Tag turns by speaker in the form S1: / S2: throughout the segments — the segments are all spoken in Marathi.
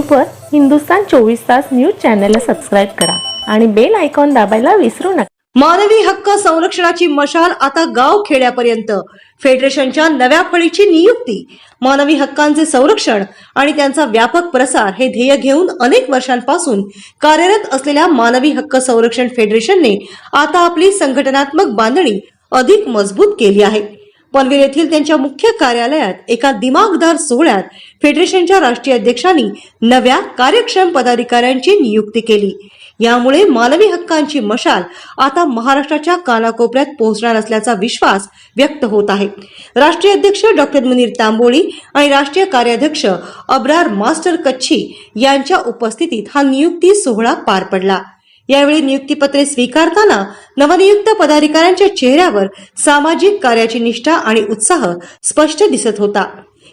S1: यूट्यूबवर हिंदुस्तान चोवीस तास न्यूज चॅनलला सबस्क्राईब करा आणि बेल आयकॉन दाबायला विसरू नका.
S2: मानवी हक्क संरक्षणाची मशाल आता गाव खेड्यापर्यंत. फेडरेशनच्या नव्या फळीची नियुक्ती मानवी हक्कांचे संरक्षण आणि त्यांचा व्यापक प्रसार हे ध्येय घेऊन अनेक वर्षांपासून कार्यरत असलेल्या मानवी हक्क संरक्षण फेडरेशनने आता आपली संघटनात्मक बांधणी अधिक मजबूत केली आहे. पनवेल येथील त्यांच्या मुख्य कार्यालयात एका दिमागदार सोहळ्यात फेडरेशनच्या राष्ट्रीय अध्यक्षांनी नव्या कार्यक्षम पदाधिकाऱ्यांची नियुक्ती केली. यामुळे मानवी हक्कांची मशाल आता महाराष्ट्राच्या कानाकोपऱ्यात पोहोचणार असल्याचा विश्वास व्यक्त होत आहे. राष्ट्रीय अध्यक्ष डॉक्टर मुनीर तांबोळी आणि राष्ट्रीय कार्याध्यक्ष अब्रार मास्टर कच्छी यांच्या उपस्थितीत हा नियुक्ती सोहळा पार पडला. यावेळी नियुक्तीपत्रे स्वीकारताना नवनियुक्त पदाधिकाऱ्यांच्या चेहऱ्यावर सामाजिक कार्याची निष्ठा आणि उत्साह स्पष्ट दिसत होता.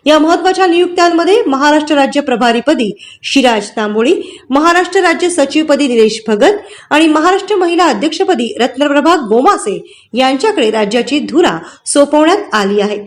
S2: या महत्त्वाच्या नियुक्त्यांमध्ये महाराष्ट्र राज्य प्रभारीपदी शिराज तांबोळी महाराष्ट्र राज्य सचिवपदी निलेश भगत आणि महाराष्ट्र महिला अध्यक्षपदी रत्नप्रभा गोमासे यांच्याकडे राज्याची धुरा सोपवण्यात आली आहे.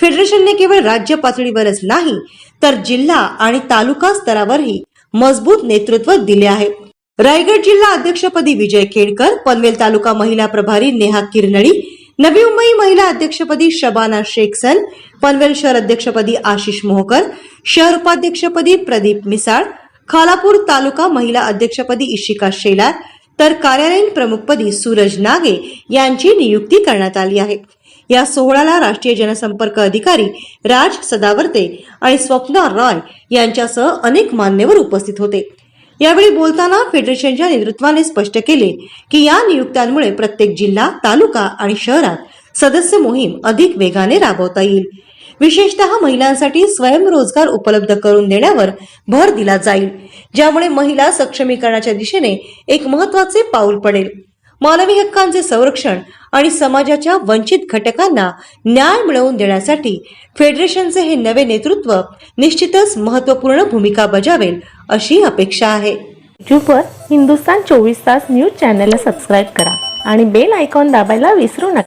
S2: फेडरेशनने केवळ राज्य पातळीवरच नाही तर जिल्हा आणि तालुका स्तरावरही मजबूत नेतृत्व दिले आहे. रायगड जिल्हा अध्यक्षपदी विजय खेडकर पनवेल तालुका महिला प्रभारी नेहा किरनळी नवी मुंबई महिला अध्यक्षपदी शबाना शेखसन पनवेल शहर अध्यक्षपदी आशिष मोहकर शहर उपाध्यक्षपदी प्रदीप मिसाळ खालापूर तालुका महिला अध्यक्षपदी इशिका शेलार तर कार्यालयीन प्रमुखपदी सूरज नागे यांची नियुक्ती करण्यात आली आहे. या सोहळ्याला राष्ट्रीय जनसंपर्क अधिकारी राज सदावर्ते आणि स्वप्ना रॉय यांच्यासह अनेक मान्यवर उपस्थित होते. यावेळी बोलताना फेडरेशनच्या नेतृत्वाने स्पष्ट केले की या नियुक्त्यांमुळे प्रत्येक जिल्हा तालुका आणि शहरात सदस्य मोहीम अधिक वेगाने राबवता येईल. विशेषतः महिलांसाठी स्वयंरोजगार उपलब्ध करून देण्यावर भर दिला जाईल ज्यामुळे महिला सक्षमीकरणाच्या दिशेने एक महत्त्वाचे पाऊल पडेल. मानवी हक्कांचे संरक्षण आणि समाजाच्या वंचित घटकांना न्याय मिळवून देण्यासाठी फेडरेशनचे हे नवे नेतृत्व निश्चितच महत्त्वपूर्ण भूमिका बजावेल अशी अपेक्षा आहे.
S1: यूट्यूबवर हिंदुस्तान चोवीस तास न्यूज चॅनलला सबस्क्राईब करा आणि बेल आयकॉन दाबायला विसरू नका.